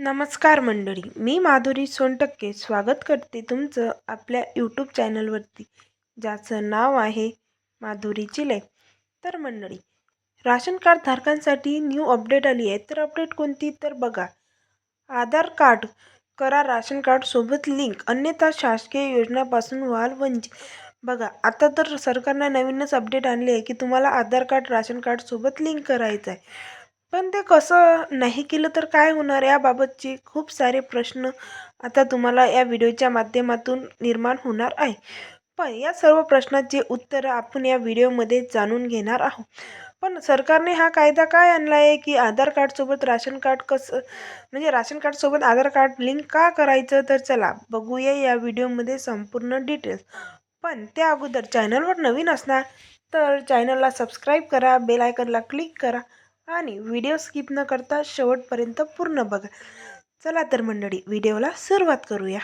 नमस्कार मंडळी मी माधुरी सोनटक्के स्वागत करते तुमचं आपल्या यूट्यूब चॅनलवरती ज्याचं नाव आहे माधुरीची लाईफ तर मंडळी राशन कार्ड धारकांसाठी न्यू अपडेट आली आहे. तर अपडेट कोणती? तर बघा आधार कार्ड करा राशन कार्डसोबत लिंक अन्यथा शासकीय योजनापासून व्हाल वंचित. बघा आता तर सरकारनं नवीनच अपडेट आणले आहे की तुम्हाला आधार कार्ड राशन कार्डसोबत लिंक करायचं आहे. पण ते कसं नाही केलं तर काय होणार? याबाबतचे खूप सारे प्रश्न आता तुम्हाला या व्हिडिओच्या माध्यमातून निर्माण होणार आहे. पण या सर्व प्रश्नाचे उत्तरं आपण या व्हिडिओमध्ये जाणून घेणार आहोत. पण सरकारने हा कायदा काय आणला आहे की आधार कार्डसोबत राशन कार्ड कसं म्हणजे राशन कार्डसोबत आधार कार्ड लिंक का करायचं? तर चला बघूया या व्हिडिओमध्ये संपूर्ण डिटेल्स. पण त्या अगोदर चॅनलवर नवीन असणार तर चॅनलला सबस्क्राईब करा बेल आयकनला क्लिक करा. आणि व्हिडिओ स्किप न करता शेवटपर्यंत पूर्ण बघा. चला तर मंडळी व्हिडिओला सुरुवात करूया.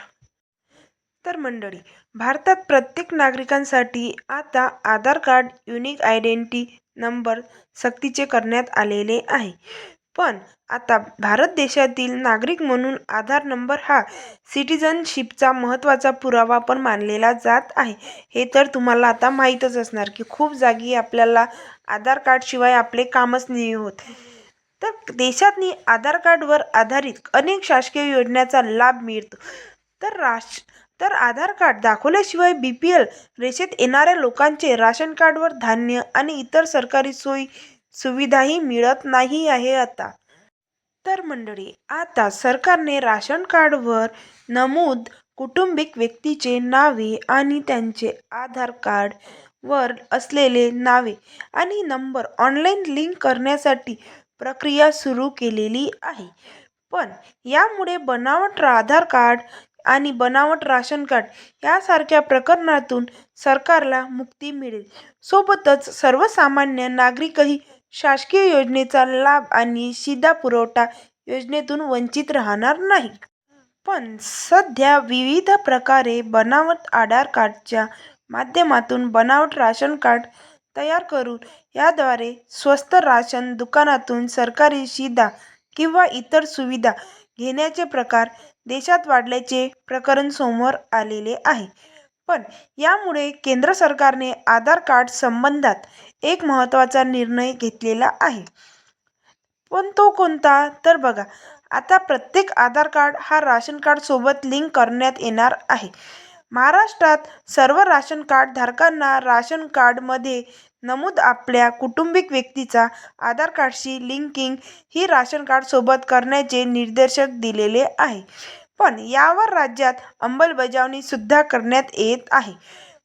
तर मंडळी भारतात प्रत्येक नागरिकांसाठी आता Aadhaar card unique identity number सक्तीचे करण्यात आलेले आहे. पण आता भारत देशातील नागरिक म्हणून आधार नंबर हा सिटिझनशिपचा महत्त्वाचा पुरावा पण मानलेला जात आहे. हे तर तुम्हाला आता माहीतच असणार की खूप जागी आपल्याला आधार कार्डशिवाय आपले कामच नाही होत. तर देशातनी आधार कार्डवर आधारित अनेक शासकीय योजनेचा लाभ मिळतो. तर राश तर आधार कार्ड दाखवल्याशिवाय बी पी एल रेषेत येणाऱ्या लोकांचे राशन कार्डवर धान्य आणि इतर सरकारी सोयी सुविधाही मिळत नाही आहे आता. तर मंडळी आता सरकारने राशन कार्डवर नमूद कुटुंबिक व्यक्तीचे नावे आणि त्यांचे आधार कार्डवर असलेले नावे आणि नंबर ऑनलाईन लिंक करण्यासाठी प्रक्रिया सुरू केलेली आहे. पण यामुळे बनावट आधार कार्ड आणि बनावट राशन कार्ड यासारख्या प्रकरणातून सरकारला मुक्ती मिळेल. सोबतच सर्वसामान्य नागरिकही शासकीय योजनेचा लाभ आणि सीधा पुरवठा योजनेतून वंचित राहणार नाही. पण सध्या विविध प्रकारे बनावट आधार कार्डच्या माध्यमातून बनावट राशन कार्ड तयार करून याद्वारे स्वस्त राशन दुकानातून सरकारी शिधा किंवा इतर सुविधा घेण्याचे प्रकार देशात वाढल्याचे प्रकरण समोर आलेले आहे. पण यामुळे केंद्र सरकारने आधार कार्ड संबंधात एक महत्त्वाचा निर्णय घेतलेला आहे. पण तो कोणता? तर बघा आता प्रत्येक आधार कार्ड हा राशन कार्डसोबत लिंक करण्यात येणार आहे. महाराष्ट्रात सर्व राशन कार्ड धारकांना राशन कार्डमध्ये नमूद आपल्या कुटुंबिक व्यक्तीचा आधार कार्डशी लिंकिंग ही राशन कार्डसोबत करण्याचे निर्देशक दिलेले आहे. पण यावर राज्यात अंमलबजावणीसुद्धा करण्यात येत आहे.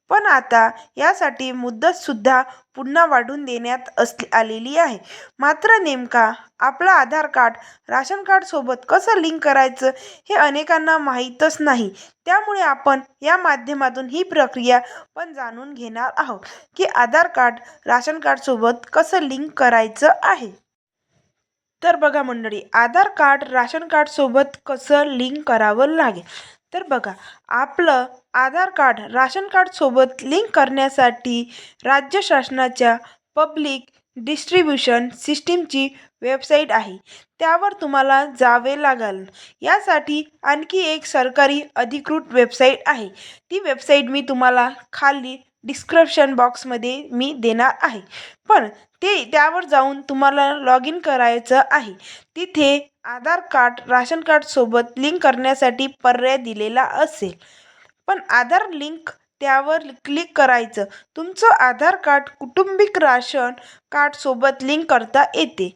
पण आता यासाठी मुदतसुद्धा पुन्हा वाढवून देण्यात अस आलेली आहे. मात्र नेमका आपलं आधार कार्ड राशन कार्डसोबत कसं लिंक करायचं हे अनेकांना माहीतच नाही. त्यामुळे आपण या माध्यमातून ही प्रक्रिया पण जाणून घेणार आहोत की आधार कार्ड राशन कार्डसोबत कसं लिंक करायचं आहे. तर बघा मंडळी आधार कार्ड राशन कार्डसोबत कसं लिंक करावं लागेल? तर बघा आपलं आधार कार्ड राशन कार्डसोबत लिंक करण्यासाठी राज्य शासनाच्या पब्लिक डिस्ट्रीब्युशन सिस्टीमची वेबसाईट आहे. त्यावर तुम्हाला जावे लागेल. यासाठी आणखी एक सरकारी अधिकृत वेबसाईट आहे. ती वेबसाईट मी तुम्हाला खाली डिस्क्रिप्शन बॉक्समध्ये मी देणार आहे. पण ते त्यावर जाऊन तुम्हाला लॉग इन करायचं आहे. तिथे आधार कार्ड राशन कार्डसोबत लिंक करण्यासाठी पर्याय दिलेला असेल. पण आधार लिंक त्यावर क्लिक करायचं. तुमचं आधार कार्ड कुटुंबिक राशन कार्डसोबत लिंक करता येते.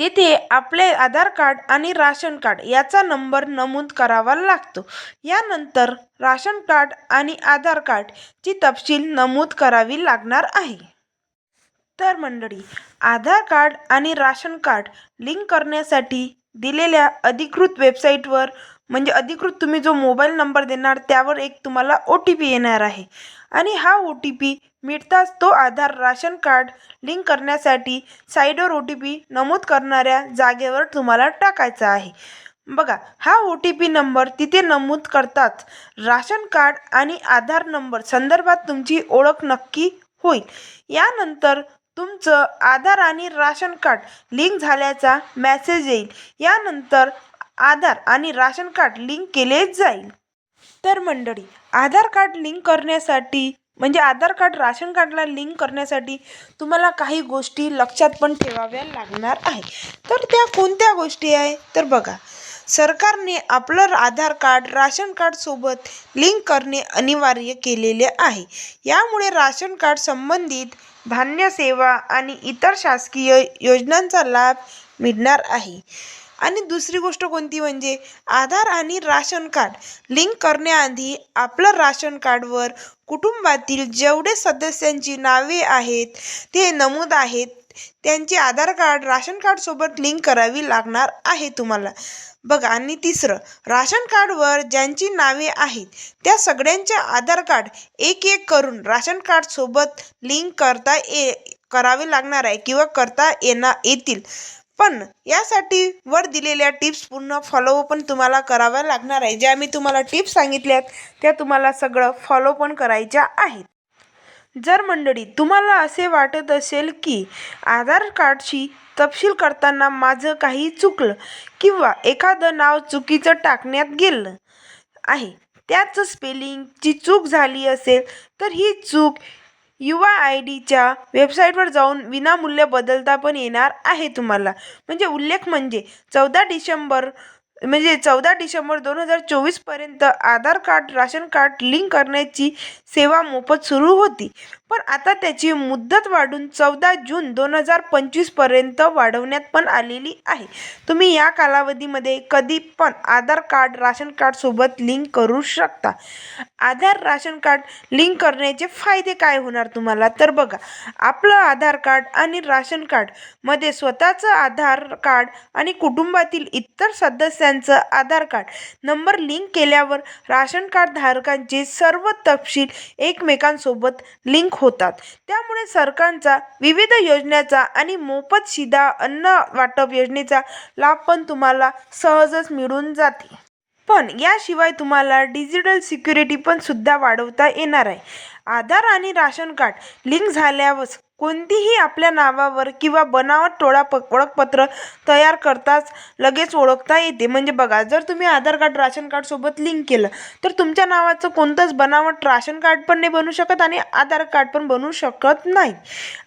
तेथे आपले आधार कार्ड आणि राशन कार्ड याचा नंबर नमूद करावा लागतो. यानंतर राशन कार्ड आणि आधार कार्डची तपशील नमूद करावी लागणार आहे. तर मंडळी आधार कार्ड आणि राशन कार्ड लिंक करण्यासाठी दिलेल्या अधिकृत वेबसाईटवर म्हणजे अधिकृत तुम्ही जो मोबाईल नंबर देणार त्यावर एक तुम्हाला ओ टी पी येणार आहे. आणि हा ओ टी पी मिळताच तो आधार राशन कार्ड लिंक करण्यासाठी साईडवर ओ टी पी नमूद करणाऱ्या जागेवर तुम्हाला टाकायचा आहे. बघा हा ओ टी पी नंबर तिथे नमूद करताच राशन कार्ड आणि आधार नंबर संदर्भात तुमची ओळख नक्की होईल. यानंतर तुमचं आधार आणि राशन कार्ड लिंक झाल्याचा मॅसेज येईल. यानंतर आधार आणि राशन कार्ड लिंक केले जाईल. तर मंडळी आधार कार्ड लिंक करण्यासाठी म्हणजे आधार कार्ड राशन कार्डला लिंक करण्यासाठी तुम्हाला काही गोष्टी लक्षात पण ठेवाव्या लागणार आहे तर त्या कोणत्या गोष्टी आहे? तर बघा सरकारने आपलं आधार कार्ड राशन कार्डसोबत लिंक करणे अनिवार्य केलेले आहे. यामुळे राशन कार्ड संबंधित धान्य सेवा आणि इतर शासकीय योजनांचा लाभ मिळणार आहे. आणि दुसरी गोष्ट कोणती म्हणजे आधार आणि राशन कार्ड लिंक करण्याआधी आपलं राशन कार्डवर कुटुंबातील जेवढे सदस्यांची नावे आहेत ते नमूद आहेत त्यांचे आधार कार्ड राशन कार्डसोबत लिंक करावी लागणार आहे तुम्हाला. बघा आणि तिसरं राशन कार्डवर ज्यांची नावे आहेत त्या सगळ्यांचे आधार कार्ड एक एक करून राशन कार्डसोबत लिंक करता ये करावे लागणार आहे किंवा करता येणार येतील. पण यासाठी वर दिलेल्या टिप्स पूर्ण फॉलो पण तुम्हाला कराव्या लागणार आहे. ज्या मी तुम्हाला टिप्स सांगितल्यात त्या तुम्हाला सगळं फॉलो पण करायच्या आहेत. जर मंडळी तुम्हाला असे वाटत असेल की आधार कार्डशी तपशील करताना माझं काही चुकलं किंवा एखादं नाव चुकीचं टाकण्यात गेलं आहे त्याचं स्पेलिंगची चूक झाली असेल तर ही चूक युवा आय डीच्या वेबसाईटवर जाऊन विनामूल्य बदलता पण येणार आहे तुम्हाला. म्हणजे उल्लेख म्हणजे चौदा डिसेंबर म्हणजे चौदा डिसेंबर दोन हजार चोवीसपर्यंत Aadhaar card ration card link करण्याची सेवा मोफत सुरू होती. पण आता त्याची मुदत वाढून चौदा जून दोन हजार पंचवीसपर्यंत वाढवण्यात पण आलेली आहे. तुम्ही या कालावधीमध्ये कधी पण आधार कार्ड राशन कार्डसोबत लिंक करू शकता. आधार राशन कार्ड लिंक करण्याचे फायदे काय होणार तुम्हाला? तर बघा आपलं आधार कार्ड आणि राशन कार्डमध्ये स्वतःचं आधार कार्ड आणि कुटुंबातील इतर सदस्यांचं आधार कार्ड नंबर लिंक केल्यावर राशन कार्ड धारकांचे सर्व तपशील एकमेकांसोबत लिंक होतात. त्यामुळे सरकारचा विविध योजनेचा आणि मोफत शिधा अन्न वाटप योजनेचा लाभ पण तुम्हाला सहजच मिळून जाते. पण याशिवाय तुम्हाला डिजिटल सिक्युरिटी पण सुद्धा वाढवता येणार आहे. आधार आणि राशन कार्ड लिंक झाल्यावर कोणतीही आपल्या नावावर किंवा बनावट टोळा प ओळखपत्र तयार करताच लगेच ओळखता येते. म्हणजे बघा जर तुम्ही आधार कार्ड राशन कार्डसोबत लिंक केलं तर तुमच्या नावाचं कोणतंच बनावट राशन कार्ड पण नाही बनू शकत आणि आधार कार्ड पण बनू शकत नाही.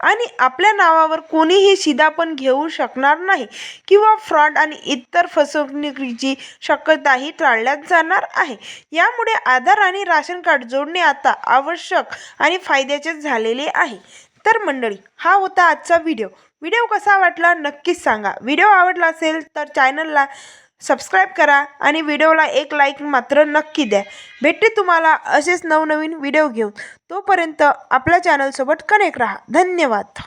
आणि आपल्या नावावर कोणीही शिदा पण घेऊ शकणार नाही किंवा फ्रॉड आणि इतर फसवणुकीची शक्यताही टाळल्यात जाणार आहे. यामुळे आधार आणि राशन कार्ड जोडणे आता आवश्यक आणि फायद्याचे झालेले आहे. तर मंडळी हा होता आजचा व्हिडिओ. व्हिडिओ कसा वाटला नक्कीच सांगा. व्हिडिओ आवडला असेल तर चॅनलला सबस्क्राईब करा आणि व्हिडिओला एक लाईक मात्र नक्की द्या. भेटते तुम्हाला असेच नवनवीन व्हिडिओ घेऊन. तोपर्यंत आपल्या चॅनलसोबत कनेक्ट राहा. धन्यवाद.